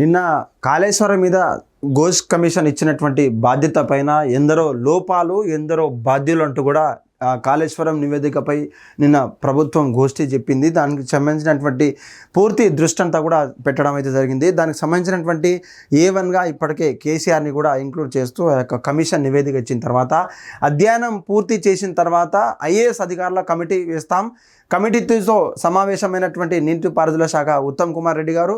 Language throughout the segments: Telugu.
నిన్న కాళేశ్వరం మీద ఘోష్ కమిషన్ ఇచ్చినటువంటి బాధ్యత పైన ఎందరో లోపాలు ఎందరో బాధ్యులు అంటూ కూడా కాళేశ్వరం నివేదికపై నిన్న ప్రభుత్వం గోష్ఠి చెప్పింది. దానికి సంబంధించినటువంటి పూర్తి దృష్టి అంతా కూడా పెట్టడం అయితే జరిగింది. దానికి సంబంధించినటువంటి ఏ వన్గా ఇప్పటికే కేసీఆర్ని కూడా ఇంక్లూడ్ చేస్తూ ఆ యొక్క కమిషన్ నివేదిక ఇచ్చిన తర్వాత అధ్యయనం పూర్తి చేసిన తర్వాత ఐఏఎస్ అధికారుల కమిటీ వేస్తాం. కమిటీతో సమావేశమైనటువంటి నీటిపారుదల శాఖ ఉత్తమ్ కుమార్ రెడ్డి గారు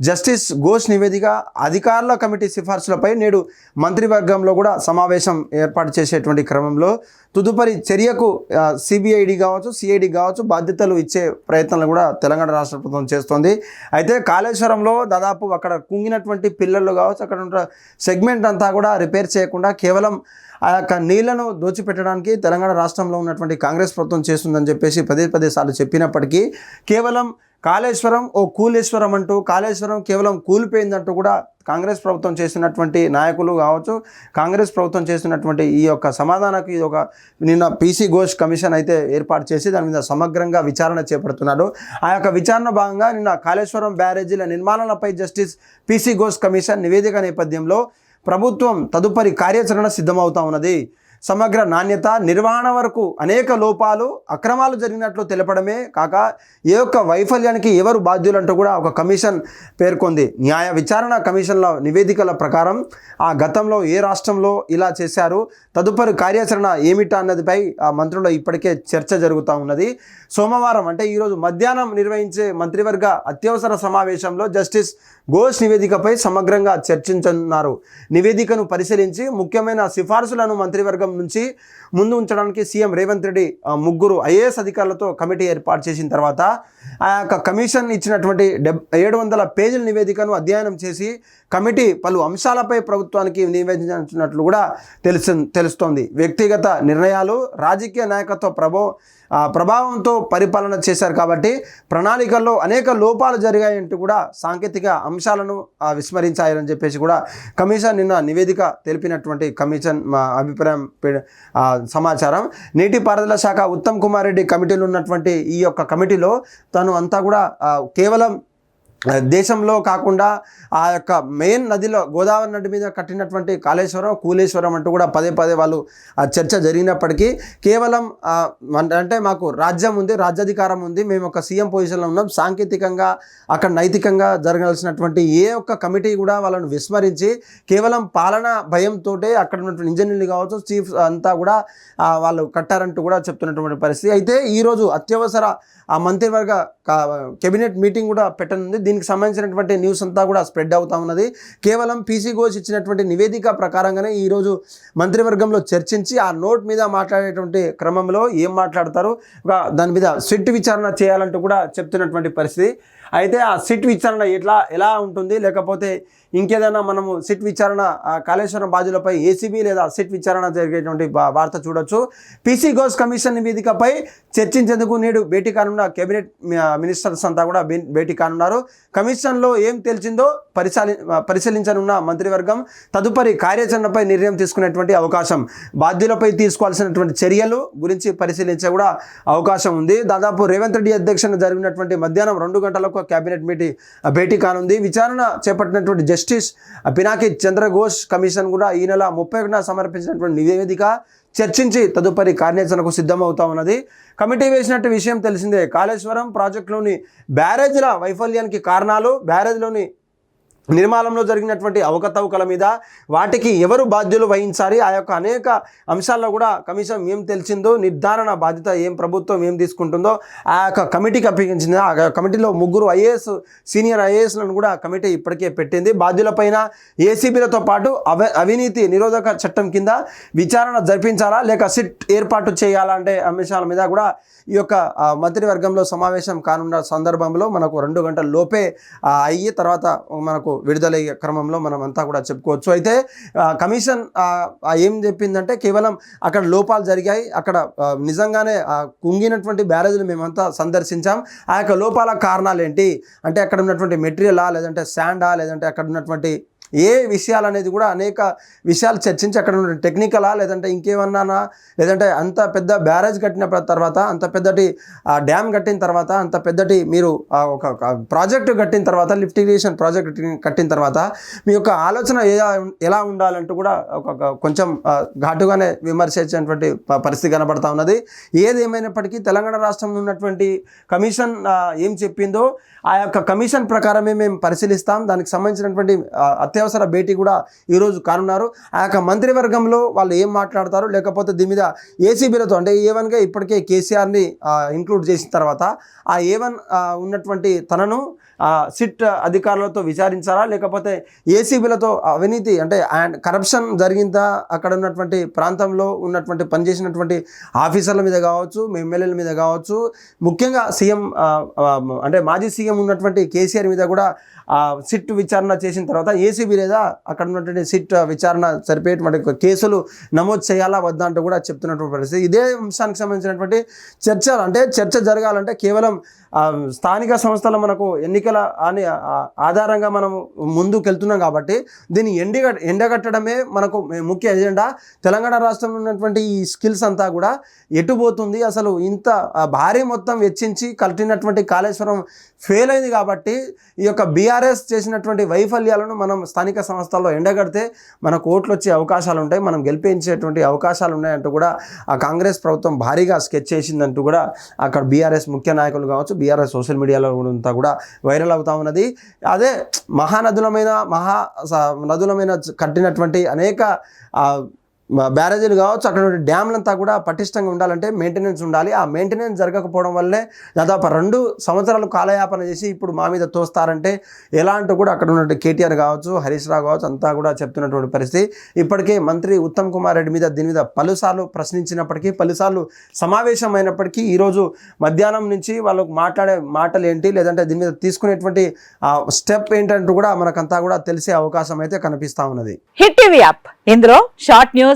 జస్టిస్ ఘోష్ నివేదిక అధికారుల కమిటీ సిఫార్సులపై నేడు మంత్రివర్గంలో కూడా సమావేశం ఏర్పాటు చేసేటువంటి క్రమంలో తదుపరి చర్యకు సిబిఐడి కావచ్చు సిఐడి కావచ్చు బాధ్యతలు ఇచ్చే ప్రయత్నాలు కూడా తెలంగాణ రాష్ట్ర ప్రభుత్వం చేస్తోంది. అయితే కాళేశ్వరంలో దాదాపు అక్కడ కుంగినటువంటి పిల్లలు కావచ్చు అక్కడ ఉన్న సెగ్మెంట్ అంతా కూడా రిపేర్ చేయకుండా కేవలం ఆ యొక్క నీళ్ళను దోచిపెట్టడానికి తెలంగాణ రాష్ట్రంలో ఉన్నటువంటి కాంగ్రెస్ ప్రభుత్వం చేస్తుందని చెప్పేసి పదే పదే సార్లు చెప్పినప్పటికీ కేవలం కాళేశ్వరం ఓ కూలేశ్వరం అంటూ కాళేశ్వరం కేవలం కూలిపోయిందంటూ కూడా కాంగ్రెస్ ప్రభుత్వం చేసినటువంటి నాయకులు కావచ్చు కాంగ్రెస్ ప్రభుత్వం చేసినటువంటి ఈ యొక్క సమాధానానికి ఇది ఒక నిన్న పీసీ ఘోష్ కమిషన్ అయితే ఏర్పాటు చేసి దాని మీద సమగ్రంగా విచారణ చేపడుతున్నాడు. ఆ యొక్క విచారణ భాగంగా నిన్న కాళేశ్వరం బ్యారేజీల నిర్మాణాలపై జస్టిస్ పీసీ ఘోష్ కమిషన్ నివేదిక నేపథ్యంలో ప్రభుత్వం తదుపరి కార్యాచరణ సిద్ధమవుతా ఉన్నది. సమగ్ర నాణ్యత నిర్వహణ వరకు అనేక లోపాలు అక్రమాలు జరిగినట్లు తెలపడమే కాక ఏ యొక్క వైఫల్యానికి ఎవరు బాధ్యులంటూ కూడా ఒక కమిషన్ పేర్కొంది. న్యాయ విచారణ కమిషన్ల నివేదికల ప్రకారం ఆ గతంలో ఏ రాష్ట్రంలో ఇలా చేశారు తదుపరి కార్యాచరణ ఏమిటా అన్నదిపై ఆ మంత్రుల్లో ఇప్పటికే చర్చ జరుగుతూ ఉన్నది. సోమవారం అంటే ఈరోజు మధ్యాహ్నం నిర్వహించే మంత్రివర్గ అత్యవసర సమావేశంలో జస్టిస్ ఘోష్ నివేదికపై సమగ్రంగా చర్చించనున్నారు. నివేదికను పరిశీలించి ముఖ్యమైన సిఫార్సులను మంత్రివర్గం నుంచి ముందు ఉంచడానికి సీఎం రేవంత్ రెడ్డి ముగ్గురు ఐఏఎస్ అధికారులతో కమిటీ ఏర్పాటు చేసిన తర్వాత ఆ యొక్క కమిషన్ ఇచ్చినటువంటి డెబ్ ఏడు వందల పేజీల నివేదికను అధ్యయనం చేసి కమిటీ పలు అంశాలపై ప్రభుత్వానికి నివేదించినట్లు కూడా తెలుసు తెలుస్తోంది. వ్యక్తిగత నిర్ణయాలు రాజకీయ నాయకత్వ ప్రభావం ప్రభావంతో పరిపాలన చేశారు కాబట్టి ప్రణాళికల్లో అనేక లోపాలు జరిగాయంటూ కూడా సాంకేతిక అంశాలను విస్మరించాయని చెప్పేసి కూడా కమిషన్ నిన్న నివేదిక తెలిపినటువంటి కమిషన్ మా అభిప్రాయం పె- సమాచారం. నీటిపారుదల శాఖ ఉత్తమ్ కుమార్ రెడ్డి కమిటీలో ఉన్నటువంటి ఈ యొక్క కమిటీలో తను అంతా కూడా కేవలం దేశంలో కాకుండా ఆ యొక్క మెయిన్ నదిలో గోదావరి నది మీద కట్టినటువంటి కాళేశ్వరం కూలేశ్వరం అంటూ కూడా పదే పదే వాళ్ళు ఆ చర్చ జరిగినప్పటికీ కేవలం అంటే మాకు రాజ్యం ఉంది రాజ్యాధికారం ఉంది మేము ఒక సీఎం పొజిషన్లో ఉన్నాం. సాంకేతికంగా అక్కడ నైతికంగా జరగాల్సినటువంటి ఏ ఒక్క కమిటీ కూడా వాళ్ళను విస్మరించి కేవలం పాలన భయంతో అక్కడ ఉన్నటువంటి ఇంజనీర్లు కావచ్చు చీఫ్ అంతా కూడా వాళ్ళు కట్టారంటూ కూడా చెప్తున్నటువంటి పరిస్థితి. అయితే ఈరోజు అత్యవసర ఆ మంత్రివర్గ కెబినెట్ కేబినెట్ మీటింగ్ కూడా పెట్టనుంది. దీని దీనికి సంబంధించినటువంటి న్యూస్ అంతా కూడా స్ప్రెడ్ అవుతా ఉన్నది. కేవలం పీసీ ఘోష్ ఇచ్చినటువంటి నివేదిక ప్రకారంగానే ఈరోజు మంత్రివర్గంలో చర్చించి ఆ నోట్ మీద మాట్లాడేటువంటి క్రమంలో ఏం మాట్లాడతారు? దాని మీద స్విట్ విచారణ చేయాలంటూ కూడా చెప్తున్నటువంటి పరిస్థితి. అయితే ఆ సిట్ విచారణ ఎట్లా ఎలా ఉంటుంది? లేకపోతే ఇంకేదైనా మనము సిట్ విచారణ కాళేశ్వరం బాధ్యులపై ఏసీబీ లేదా సిట్ విచారణ జరిగేటువంటి వార్త చూడొచ్చు. పీసీ ఘోష్ కమిషన్ నివేదికపై చర్చించేందుకు నేడు భేటీ కానున్న కేబినెట్ మినిస్టర్స్ అంతా కూడా భేటీ కానున్నారు. కమిషన్లో ఏం తెలిసిందో పరిశాలి పరిశీలించనున్న మంత్రివర్గం తదుపరి కార్యాచరణపై నిర్ణయం తీసుకునేటువంటి అవకాశం బాధ్యులపై తీసుకోవాల్సినటువంటి చర్యలు గురించి పరిశీలించే కూడా అవకాశం ఉంది. దాదాపు రేవంత్ రెడ్డి అధ్యక్షన జరిగినటువంటి మధ్యాహ్నం రెండు గంటలకు కేబినెట్ మీటింగ్ భేటీ కానుంది. విచారణ చేపట్టినటువంటి జస్టిస్ పినాకి చంద్రఘోష్ కమిషన్ కూడా ఈ నెల ముప్పై ఒకటిన సమర్పించినటువంటి నివేదిక చర్చించి తదుపరి కార్యాచరణకు సిద్ధమవుతా ఉన్నది. కమిటీ వేసినట్టు విషయం తెలిసిందే. కాళేశ్వరం ప్రాజెక్టులోని బ్యారేజ్ల వైఫల్యానికి కారణాలు బ్యారేజ్లోని నిర్మాణంలో జరిగినటువంటి అవకతవకల మీద వాటికి ఎవరు బాధ్యులు వహించాలి? ఆ యొక్క అనేక అంశాల్లో కూడా కమిషన్ ఏం తెలిసిందో నిర్ధారణ బాధ్యత ఏం ప్రభుత్వం ఏం తీసుకుంటుందో ఆ యొక్క కమిటీకి అప్పగించింది. ఆ కమిటీలో ముగ్గురు ఐఏఎస్ సీనియర్ ఐఏఎస్లను కూడా కమిటీ ఇప్పటికే పెట్టింది. బాధ్యులపైన ఏసీబీలతో పాటు అవ అవినీతి నిరోధక చట్టం కింద విచారణ జరిపించాలా? లేక సిట్ ఏర్పాటు చేయాలా? అంటే అంశాల మీద కూడా ఈ యొక్క మంత్రివర్గంలో సమావేశం కానున్న సందర్భంలో మనకు రెండు గంటల లోపే అయ్యి తర్వాత మనకు విడుదలయ్యే క్రమంలో మనం అంతా కూడా చెప్పుకోవచ్చు. అయితే కమిషన్ ఏం చెప్పిందంటే కేవలం అక్కడ లోపాలు జరిగాయి. అక్కడ నిజంగానే ఆ కుంగినటువంటి బ్యారేజ్లు మేమంతా సందర్శించాం. ఆ యొక్క లోపాల కారణాలు ఏంటి అంటే అక్కడ ఉన్నటువంటి మెటీరియలా లేదంటే శాండా లేదంటే అక్కడ ఉన్నటువంటి ఏ విషయాలు అనేది కూడా అనేక విషయాలు చర్చించి అక్కడ ఉన్న టెక్నికలా లేదంటే ఇంకేమన్నానా లేదంటే అంత పెద్ద బ్యారేజ్ కట్టిన తర్వాత అంత పెద్దటి ఆ, డ్యామ్ కట్టిన తర్వాత అంత పెద్దటి మీరు ఒక ప్రాజెక్టు కట్టిన తర్వాత లిఫ్ట్ ఇరిగేషన్ ప్రాజెక్ట్ కట్టిన- తర్వాత మీ యొక్క ఆలోచన ఎలా ఎలా ఉండాలంటూ కూడా ఒక కొంచెం ఘాటుగానే విమర్శించేటువంటి పరిస్థితి కనబడతా ఉన్నది. ఏది ఏమైనప్పటికీ తెలంగాణ రాష్ట్రంలో ఉన్నటువంటి కమిషన్ ఏం చెప్పిందో ఆ యొక్క కమిషన్ ప్రకారమే మేము పరిశీలిస్తాం. దానికి సంబంధించినటువంటి అత్యవసర భేటీ కూడా ఈరోజు కానున్నారు. ఆ యొక్క మంత్రివర్గంలో వాళ్ళు ఏం మాట్లాడతారు? లేకపోతే దీని మీద ఏసీబీలతో అంటే ఏ వన్గా ఇప్పటికే కేసీఆర్ని ఇంక్లూడ్ చేసిన తర్వాత ఆ ఏ వన్ ఉన్నటువంటి తనను సిట్ అధికారులతో విచారించారా? లేకపోతే ఏసీబీలతో అవినీతి అంటే అండ్ కరప్షన్ జరిగిందా? అక్కడ ఉన్నటువంటి ప్రాంతంలో ఉన్నటువంటి పనిచేసినటువంటి ఆఫీసర్ల మీద కావచ్చు ఎమ్మెల్యేల మీద కావచ్చు ముఖ్యంగా సీఎం అంటే మాజీ సీఎం ఉన్నటువంటి కేసీఆర్ మీద కూడా సిట్ విచారణ చేసిన తర్వాత ఏసీ ఏసీబీ లేదా అక్కడ ఉన్నటువంటి సిట్ విచారణ సరిపోయేటువంటి కేసులు నమోదు చేయాలా వద్దా అంటూ కూడా చెప్తున్నటువంటి పరిస్థితి. ఇదే అంశానికి సంబంధించినటువంటి చర్చ అంటే చర్చ జరగాలంటే కేవలం స్థానిక సంస్థల మనకు ఎన్నికల అని ఆధారంగా మనం ముందుకు వెళ్తున్నాం కాబట్టి దీన్ని ఎండిగ ఎండగట్టడమే మనకు ముఖ్య ఎజెండా. తెలంగాణ రాష్ట్రంలో ఉన్నటువంటి ఈ స్కిల్స్ అంతా కూడా ఎటుపోతుంది అసలు ఇంత భారీ మొత్తం వెచ్చించి కట్టినటువంటి కాళేశ్వరం ఫెయిల్ అయింది కాబట్టి ఈ యొక్క బీఆర్ఎస్ చేసినటువంటి వైఫల్యాలను మనం స్థానిక సంస్థల్లో ఎండగడితే మనకు ఓట్లు వచ్చే అవకాశాలు ఉంటాయి మనం గెలిపించేటువంటి అవకాశాలు ఉన్నాయంటూ కూడా ఆ కాంగ్రెస్ ప్రభుత్వం భారీగా స్కెచ్ చేసిందంటూ కూడా అక్కడ బీఆర్ఎస్ ముఖ్య నాయకులు కావచ్చు బీఆర్ఎస్ సోషల్ మీడియాలో అంతా కూడా వైరల్ అవుతా ఉన్నది. అదే మహానదులమైన మహా స- నదులమైన కట్టినటువంటి అనేక బ్యారేజీలు కావచ్చు అక్కడ ఉన్న డ్యామ్లంతా కూడా పటిష్టంగా ఉండాలంటే మెయింటెనెన్స్ ఉండాలి. ఆ మెయింటెనెన్స్ జరగకపోవడం వల్లే దాదాపు రెండు సంవత్సరాలు కాలయాపన చేసి ఇప్పుడు మా మీద తోస్తారంటే ఎలాంటి కూడా అక్కడ ఉన్నటువంటి కేటీఆర్ కావచ్చు హరీష్ రావు కావచ్చు అంతా కూడా చెప్తున్నటువంటి పరిస్థితి. ఇప్పటికే మంత్రి ఉత్తమ్ కుమార్ రెడ్డి మీద దీని మీద పలుసార్లు ప్రశ్నించినప్పటికీ పలుసార్లు సమావేశం అయినప్పటికీ ఈరోజు మధ్యాహ్నం నుంచి వాళ్ళకు మాట్లాడే మాటలు ఏంటి లేదంటే దీని మీద తీసుకునేటువంటి స్టెప్ ఏంటంటూ కూడా మనకంతా కూడా తెలిసే అవకాశం అయితే కనిపిస్తూ ఉన్నది. Hit TV app. ఇందులో short news